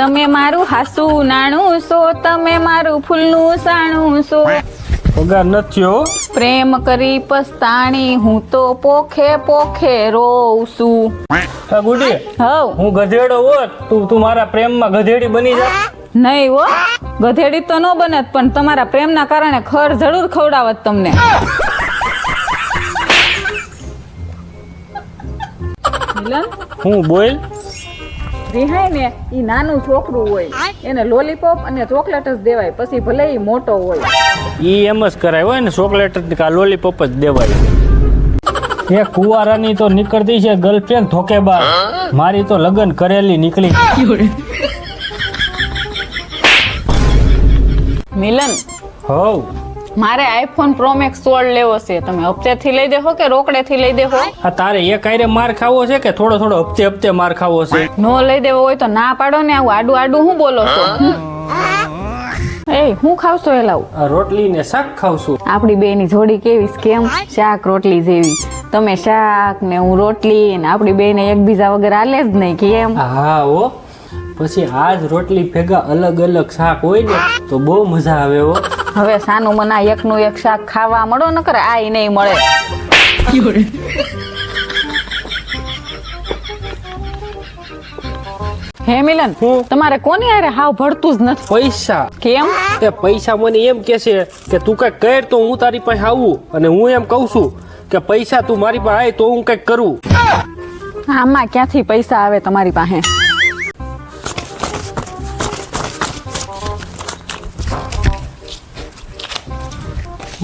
તમે મારું હાસુ નાણું સો તમે મારું ફૂલનું સાણું સો પગાર નથી હો પ્રેમ કરી પસ્તાણી હું તો પોખે પોખે રોઉં છું. ગુડી હવ હું ગધેડો હોત તું તું મારા પ્રેમમાં ગધેડી બની જા નહીં હો ગધેડી તો ન બનત પણ તમારા પ્રેમના કારણે ખર જરૂર ખવડાવત તમને. હું બોલ રિહાય ને એ નાનું છોકરું હોય. એને લોલીપોપ અને ચોકલેટ જ દેવાય પછી ભલે એ મોટો હોય. ઈ એમ જ કરાય હોય ને ચોકલેટ કા લોલીપોપ જ દેવાય. એ કુવારાની તો નીકળતી છે ગર્લફ્રેન્ડ ધોકેબાર મારી તો લગ્ન કરેલી નીકળી. મિલન હવ. મારે આઈફોન પ્રો મેક્સ સોળ લેવો છે. તમે હપ્તેથી લઈ દેહો કે રોકડેથી લઈ દેહો? આ તારે એક આયરે માર ખાવો છે કે થોડો થોડો હપ્તે હપ્તે માર ખાવો છે? નો લઈ દેવો હોય તો ના પાડો ને આવું આડું આડું હું બોલો છો? એ હું ખાવશો એ લાવું રોટલી ને શાક ખાવશું આપણી બેની જોડી કેવી કેમ શાક રોટલી જેવી. તમે શાક ને હું રોટલી ને આપણી બેને એકબીજા વગર આલે જ નહીં કેમ હા હો. પછી આજ રોટલી ભેગા અલગ અલગ શાક હોય ને તો બહુ મજા આવે હો. હવે સાનું મના એકનું એક શાક ખાવા મળો ન કરે આ નહીં મળે. હે મિલન? તમારે કોની આરે હાવ ભરતું જ નથી? પૈસા. કેમ? એ પૈસા મને એમ કે છે કે તું કઈ કર તો હું તારી પાસે આવું. અને હું એમ કહું છું કે પૈસા તું મારી પાસે આય તો હું કંઈક કરું. આમાં ક્યાંથી પૈસા આવે તમારી પાસે?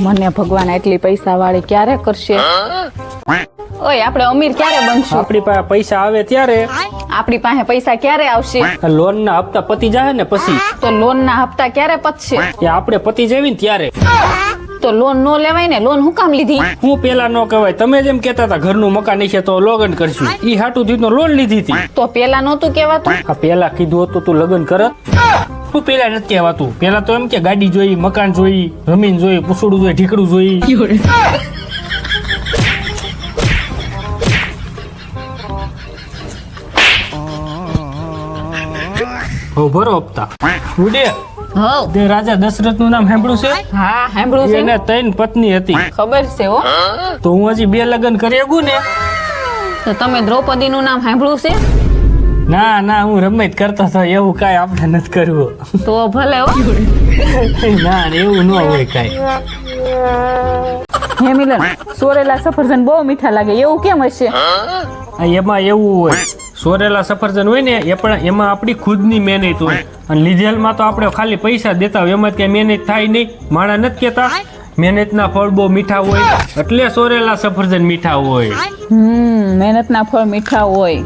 મને ભગવાન એટલી પૈસા વાળી ક્યારે કરશે? ઓય આપણે અમીર ક્યારે બનશું? આપણી પાસે પૈસા આવે ત્યારે? આપણી પાસે પૈસા ક્યારે આવશે? લોન ના હપ્તા પતી જાય ને પછી? તો લોન ના હપ્તા ક્યારે પતશે? એ આપણે પતી જવી ને ત્યારે. તો લોન નો લેવાય ને લોન હું કામ લીધી? હું પેલા નો કહેવાય. તમે જેમ કેતા હતા ઘરનું મકાન છે તો લગન કરશું. ઈ હાટું થી લોન લીધી હતી. તો પેલા નહોતું કેવાતું પેલા કીધું હતું તું લગ્ન કરત હું પેલા નથી કહેવાતું. પેલા તો એમ કે ગાડી જોઈ મકાન જોઈ જમીન જોઈ પૂછડું જોઈ ઢીકડું જોઈ. ભરો હપ્તા. ઉડે. તે રાજા દશરથનું નામ સાંભળ્યું છે? હા સાંભળ્યું છે. એને ત્રણ પત્ની હતી. ખબર છે હો. તો હું હજી બે લગ્ન કરી શકું ને? તો તમે દ્રૌપદી નું નામ સાંભળ્યું છે? ના ના હું રમત કરતો હતો એવું કાંઈ આપણે નથી કરવું. તો ભલે હો. ના એવું ન હોય કાંઈ. હે મિલન સોરેલા સફરજન બહુ મીઠા લાગે એવું કેમ હશે? એમાં એવું હોય સોરેલા સફરજન હોય ને એ પણ એમાં આપણી ખુદની મહેનત હોય. અને લીધેલમાં તો આપણે ખાલી પૈસા દેતા હોય એમાં ક્યાંય મહેનત થાય નહીં. માણા નથી કહેતા મહેનતના ફળ બહુ મીઠા હોય. એટલે સોરેલા સફરજન મીઠા હોય. હમ મહેનતના ફળ મીઠા હોય.